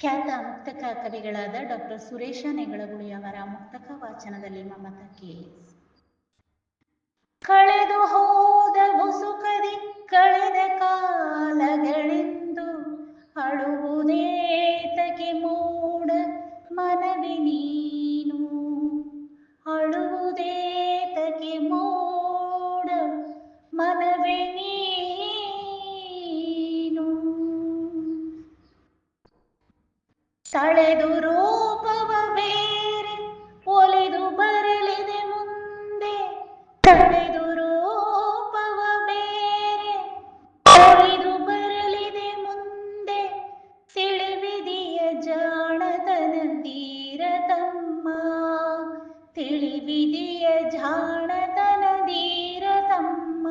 ಖ್ಯಾತ ಮುಕ್ತಕ ಕವಿಗಳಾದ ಡಾಕ್ಟರ್ ಸುರೇಶ ನೆಗಳಗುಳಿ ಅವರ ಮುಕ್ತಕ ವಾಚನದಲ್ಲಿ ಮಮತ ಕೇಸ್ ಕಳೆದು ಹೋದ ಮುಸುಕದಿ ಕಳೆದ ಕಾಲಗಳೆಂದು ಅಳುವುದೇತಕ್ಕೆ ತಳೆದು ರೂಪವ ಬೇರೆ, ಒಲಿದು ಬರಲಿದೆ ಮುಂದೆ. ತಳೆದು ರೂಪವ ಬೇರೆ, ಒಲಿದು ಬರಲಿದೆ ಮುಂದೆ. ತಿಳಿವಿದಿಯ ಜಾಣತನ ಧೀರತಮ್ಮ, ತಿಳಿವಿದಿಯ ಜಾಣತನ ಧೀರತಮ್ಮ,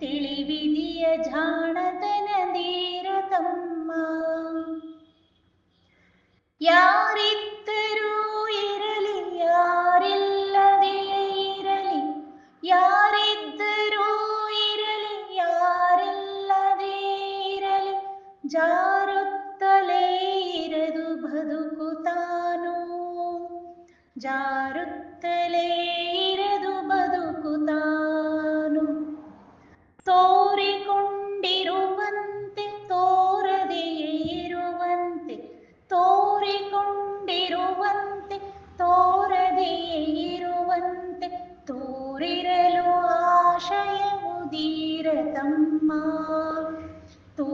ತಿಳಿವಿದಿಯ ಜಾಣತನ ಯಾರಿದ್ದರೂ ಇರಲಿ ಯಾರಿಲ್ಲದೆ ಇರಲಿ ಯಾರಿದ್ದರೂ ಇರಲಿ ಯಾರಿಲ್ಲದೆ ಇರಲಿ ಜಾರುತ್ತಲೇ ಇರದು ಬದುಕು ತಾನು ಜಾರುತ್ತಲೇ ತೋರಿರಲು ಆಶಯವು ದೀರತಮ್ಮ ತೋ